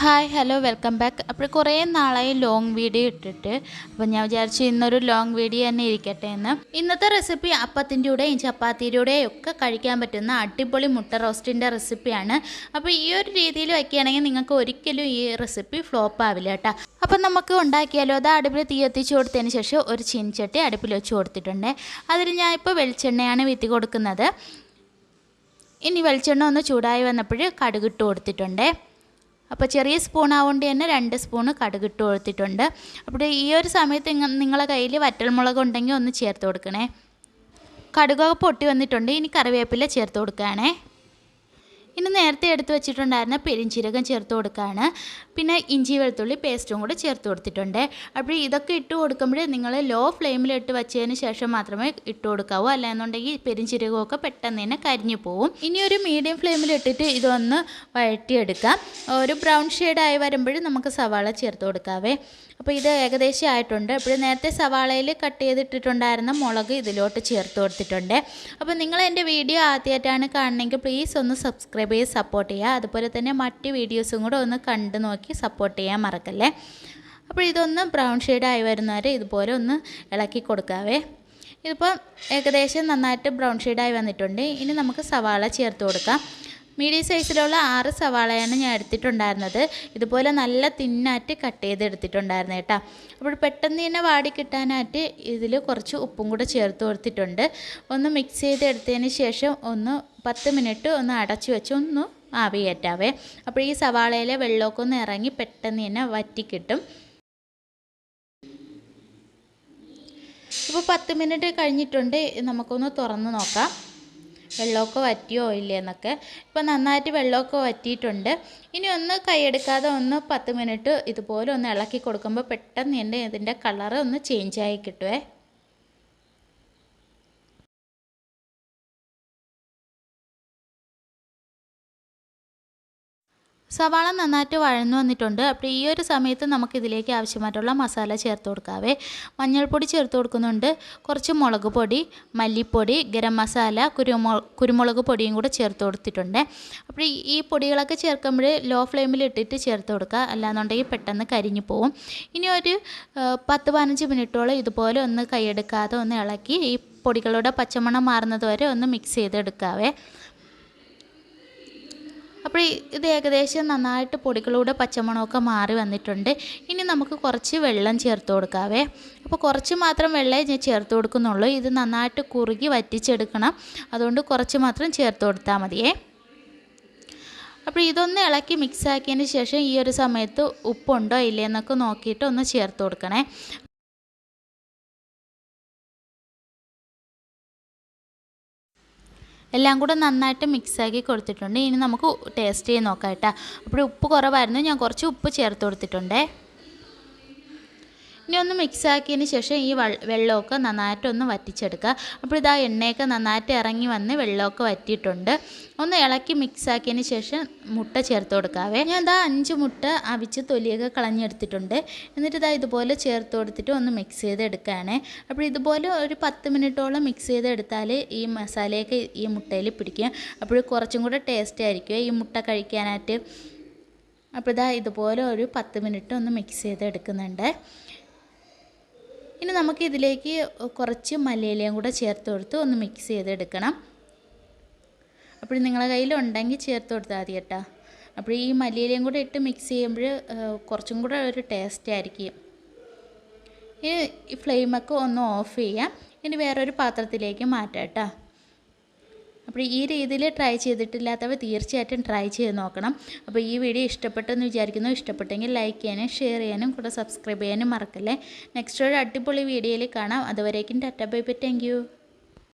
Hi hello welcome back അപ്പോൾ കുറേ നാളായി ലോങ് വീഡിയോ ഇട്ടിട്ട്. അപ്പോൾ ഞാൻ വിചാരിച്ചു ഇന്നൊരു ലോങ് വീഡിയോ തന്നെ ഇരിക്കട്ടെ എന്ന്. ഇന്നത്തെ റെസിപ്പി അപ്പത്തിന്റെ കൂടെയും ചപ്പാത്തിയുടെയും ഒക്കെ കഴിക്കാൻ പറ്റുന്ന അടിപൊളി മുട്ട റോസ്റ്റിന്റെ റെസിപ്പിയാണ് അപ്പോൾ ഈ ഒരു രീതിയിൽ വയ്ക്കുകയാണെങ്കിൽ നിങ്ങൾക്ക് ഒരിക്കലും ഈ റെസിപ്പി ഫ്ലോപ്പ് ആവില്ല കേട്ടോ. അപ്പം നമുക്ക് ഉണ്ടാക്കിയാലോ? അത് അടുപ്പിൽ തീ എത്തിച്ച് കൊടുത്തതിന് ശേഷം ഒരു ചീനിച്ചട്ടി അടുപ്പിൽ വെച്ച് കൊടുത്തിട്ടുണ്ട്. അതിൽ ഞാൻ ഇപ്പോൾ വെളിച്ചെണ്ണയാണ് വീത്തി കൊടുക്കുന്നത്. ഇനി വെളിച്ചെണ്ണ ഒന്ന് ചൂടായി വന്നപ്പോൾ കടുകിട്ട് കൊടുത്തിട്ടുണ്ട്. അപ്പോൾ ചെറിയ സ്പൂൺ ആവുകൊണ്ട് തന്നെ രണ്ട് സ്പൂണ് കടുകിട്ട് കൊടുത്തിട്ടുണ്ട് അപ്പോൾ ഈ ഒരു സമയത്ത് നിങ്ങളുടെ കയ്യിൽ വറ്റൽമുളക് ഉണ്ടെങ്കിൽ ഒന്ന് ചേർത്ത് കൊടുക്കണേ. കടുകൊക്കെ പൊട്ടി വന്നിട്ടുണ്ട്. ഇനി കറിവേപ്പില ചേർത്ത് കൊടുക്കുകയാണേ ഇനി നേരത്തെ എടുത്ത് വെച്ചിട്ടുണ്ടായിരുന്ന പെരിഞ്ചീരകം ചേർത്ത് കൊടുക്കുകയാണ് പിന്നെ ഇഞ്ചി വെളുത്തുള്ളി പേസ്റ്റും കൂടി ചേർത്ത് കൊടുത്തിട്ടുണ്ട്. അപ്പോൾ ഇതൊക്കെ ഇട്ട് കൊടുക്കുമ്പോൾ നിങ്ങൾ ലോ ഫ്ലെയിമിൽ ഇട്ട് വെച്ചതിന് ശേഷം മാത്രമേ ഇട്ട് കൊടുക്കാവൂ. അല്ലാന്നുണ്ടെങ്കിൽ പെരിഞ്ചീരകമൊക്കെ പെട്ടെന്ന് തന്നെ കരിഞ്ഞു പോവും. ഇനി ഒരു മീഡിയം ഫ്ലെയിമിൽ ഇട്ടിട്ട് ഇതൊന്ന് വഴറ്റിയെടുക്കാം. ഒരു ബ്രൗൺ ഷെയ്ഡായി വരുമ്പോഴും നമുക്ക് സവാള ചേർത്ത് കൊടുക്കാവേ. അപ്പോൾ ഇത് ഏകദേശം ആയിട്ടുണ്ട്. അപ്പോൾ നേരത്തെ സവാളയിൽ കട്ട് ചെയ്തിട്ടിട്ടുണ്ടായിരുന്ന മുളക് ഇതിലോട്ട് ചേർത്ത് കൊടുത്തിട്ടുണ്ട്. അപ്പോൾ നിങ്ങൾ എന്റെ വീഡിയോ ആദ്യമായിട്ടാണ് കാണണമെങ്കിൽ പ്ലീസ് ഒന്ന് സബ്സ്ക്രൈബ് ചെയ്ത് സപ്പോർട്ട് ചെയ്യുക അതുപോലെ തന്നെ മറ്റ് വീഡിയോസും കൂടെ ഒന്ന് കണ്ടു നോക്കി സപ്പോർട്ട് ചെയ്യാൻ മറക്കല്ലേ. അപ്പോൾ ഇതൊന്ന് ബ്രൗൺ ഷെയ്ഡായി വരുന്നവരെ ഇതുപോലെ ഒന്ന് ഇളക്കി കൊടുക്കാവേ. ഇതിപ്പോൾ ഏകദേശം നന്നായിട്ട് ബ്രൗൺ ഷെയ്ഡായി വന്നിട്ടുണ്ട്. ഇനി നമുക്ക് സവാള ചേർത്ത് കൊടുക്കാം. മീഡിയം സൈസിലുള്ള ആറ് സവാളയാണ് ഞാൻ എടുത്തിട്ടുണ്ടായിരുന്നത്. ഇതുപോലെ നല്ല തിന്നായിട്ട് കട്ട് ചെയ്ത് എടുത്തിട്ടുണ്ടായിരുന്നു കേട്ടോ. അപ്പോൾ പെട്ടെന്ന് തന്നെ വാടി കിട്ടാനായിട്ട് ഇതിൽ കുറച്ച് ഉപ്പും കൂടെ ചേർത്ത് കൊടുത്തിട്ടുണ്ട്. ഒന്ന് മിക്സ് ചെയ്ത് എടുത്തതിന് ശേഷം ഒന്ന് പത്ത് മിനിറ്റ് ഒന്ന് അടച്ചു വെച്ച് ഒന്ന് ആവി ആവിയേറ്റാവേ അപ്പോൾ ഈ സവാളയിലെ വെള്ളമൊക്കെ ഒന്ന് ഇറങ്ങി പെട്ടെന്ന് തന്നെ വറ്റിക്കിട്ടും ഇപ്പോൾ പത്ത് മിനിറ്റ് കഴിഞ്ഞിട്ടുണ്ട്. നമുക്കൊന്ന് തുറന്ന് നോക്കാം. വെള്ളമൊക്കെ വറ്റിയോ ഇല്ലേ എന്നൊക്കെ ഇപ്പോൾ നന്നായിട്ട് വെള്ളമൊക്കെ വറ്റിയിട്ടുണ്ട്. ഇനി ഒന്ന് കൈയെടുക്കാതെ ഒന്ന് പത്ത് മിനിറ്റ് ഇതുപോലെ ഒന്ന് ഇളക്കി കൊടുക്കുമ്പോൾ പെട്ടെന്ന് എന്റെ ഇതിന്റെ കളറ് ഒന്ന് ആയി കിട്ടുമേ സവാള നന്നായിട്ട് വഴന്നു വന്നിട്ടുണ്ട്. അപ്പോൾ ഈ ഒരു സമയത്ത് നമുക്കിതിലേക്ക് ആവശ്യമായിട്ടുള്ള മസാല ചേർത്ത് കൊടുക്കാവേ. മഞ്ഞൾപ്പൊടി ചേർത്ത് കൊടുക്കുന്നുണ്ട്. കുറച്ച് മുളക് പൊടി മല്ലിപ്പൊടി ഗരം മസാല കുരുമുളക് കുരുമുളക് പൊടിയും കൂടെ ചേർത്ത് കൊടുത്തിട്ടുണ്ട്. അപ്പോൾ ഈ പൊടികളൊക്കെ ചേർക്കുമ്പോൾ ലോ ഫ്ലെയിമിൽ ഇട്ടിട്ട് ചേർത്ത് കൊടുക്കുക. അല്ലാന്നുണ്ടെങ്കിൽ പെട്ടെന്ന് കരിഞ്ഞു പോവും. ഇനി ഒരു പത്ത് പതിനഞ്ച് മിനിറ്റോളം ഇതുപോലെ ഒന്ന് കൈയെടുക്കാതെ ഒന്ന് ഇളക്കി ഈ പൊടികളുടെ പച്ചമണം മാറുന്നത് വരെ ഒന്ന് മിക്സ് ചെയ്തെടുക്കാവേ. അപ്പോൾ ഇത് ഏകദേശം നന്നായിട്ട് പൊടികളൂടെ പച്ചമണമൊക്കെ മാറി വന്നിട്ടുണ്ട്. ഇനി നമുക്ക് കുറച്ച് വെള്ളം ചേർത്ത് കൊടുക്കാവേ. അപ്പോൾ കുറച്ച് മാത്രം വെള്ളമേ ഞാൻ ചേർത്ത് കൊടുക്കുന്നുള്ളൂ. ഇത് നന്നായിട്ട് കുറുകി വറ്റിച്ചെടുക്കണം. അതുകൊണ്ട് കുറച്ച് മാത്രം ചേർത്ത് കൊടുത്താൽ മതിയേ. അപ്പോൾ ഇതൊന്ന് ഇളക്കി മിക്സ് ആക്കിയതിന് ശേഷം ഈ ഒരു സമയത്ത് ഉപ്പുണ്ടോ ഇല്ലേ എന്നൊക്കെ നോക്കിയിട്ട് ഒന്ന് ചേർത്ത് കൊടുക്കണേ. എല്ലാം കൂടെ നന്നായിട്ട് മിക്സാക്കി കൊടുത്തിട്ടുണ്ട്. ഇനി നമുക്ക് ടേസ്റ്റ് ചെയ്ത് നോക്കാം കേട്ടോ. അപ്പോൾ ഉപ്പ് കുറവായിരുന്നു. ഞാൻ കുറച്ച് ഉപ്പ് ചേർത്ത് കൊടുത്തിട്ടുണ്ടേ. ഇനി ഒന്ന് മിക്സ് ആക്കിയതിന് ശേഷം ഈ വെള്ളമൊക്കെ നന്നായിട്ടൊന്ന് വറ്റിച്ചെടുക്കുക. അപ്പോൾ ഇതാ എണ്ണയൊക്കെ നന്നായിട്ട് ഇറങ്ങി വന്ന് വെള്ളമൊക്കെ വറ്റിയിട്ടുണ്ട്. ഒന്ന് ഇളക്കി മിക്സ് ആക്കിയതിന് ശേഷം മുട്ട ചേർത്ത് കൊടുക്കാവേ ഞാൻ ഇതാ അഞ്ച് മുട്ട അവിച്ച് തൊലിയൊക്കെ കളഞ്ഞെടുത്തിട്ടുണ്ട്. എന്നിട്ട് ഇതാ ഇതുപോലെ ചേർത്ത് കൊടുത്തിട്ട് ഒന്ന് മിക്സ് ചെയ്തെടുക്കുകയാണ്. അപ്പോൾ ഇതുപോലെ ഒരു പത്ത് മിനിറ്റോളം മിക്സ് ചെയ്തെടുത്താൽ ഈ മസാലയൊക്കെ ഈ മുട്ടയിൽ പിടിക്കും. അപ്പോൾ കുറച്ചും കൂടെ ടേസ്റ്റ് ആയിരിക്കും ഈ മുട്ട കഴിക്കാനായിട്ട്. അപ്പോൾ ഇതാ ഇതുപോലെ ഒരു പത്ത് മിനിറ്റ് ഒന്ന് മിക്സ് ചെയ്തെടുക്കുന്നുണ്ട്. ഇനി നമുക്ക് ഇതിലേക്ക് കുറച്ച് മല്ലിയിലയും കൂടെ ചേർത്ത് കൊടുത്ത് ഒന്ന് മിക്സ് ചെയ്തെടുക്കണം. അപ്പോൾ നിങ്ങളെ കയ്യിലുണ്ടെങ്കിൽ ചേർത്ത് കൊടുത്താൽ മതി കേട്ടോ. അപ്പോൾ ഈ മല്ലിയിലയും കൂടെ ഇട്ട് മിക്സ് ചെയ്യുമ്പോൾ കുറച്ചും കൂടെ ഒരു ടേസ്റ്റ് ആയിരിക്കും. ഈ ഫ്ലെയിമൊക്കെ ഒന്ന് ഓഫ് ചെയ്യാം. ഇനി വേറൊരു പാത്രത്തിലേക്ക് മാറ്റാം കേട്ടോ. അപ്പോൾ ഈ രീതിയിൽ ട്രൈ ചെയ്തിട്ടില്ലാത്തവ തീർച്ചയായിട്ടും ട്രൈ ചെയ്ത് നോക്കണം. അപ്പോൾ ഈ വീഡിയോ ഇഷ്ടപ്പെട്ടെന്ന് വിചാരിക്കുന്നു. ഇഷ്ടപ്പെട്ടെങ്കിൽ ലൈക്ക് ചെയ്യാനും ഷെയർ ചെയ്യാനും കൂടെ സബ്സ്ക്രൈബ് ചെയ്യാനും മറക്കല്ലേ. നെക്സ്റ്റ് ഒരു അടിപൊളി വീഡിയോയിൽ കാണാം. അതുവരേക്കും ടാറ്റ. Bye bye. താങ്ക്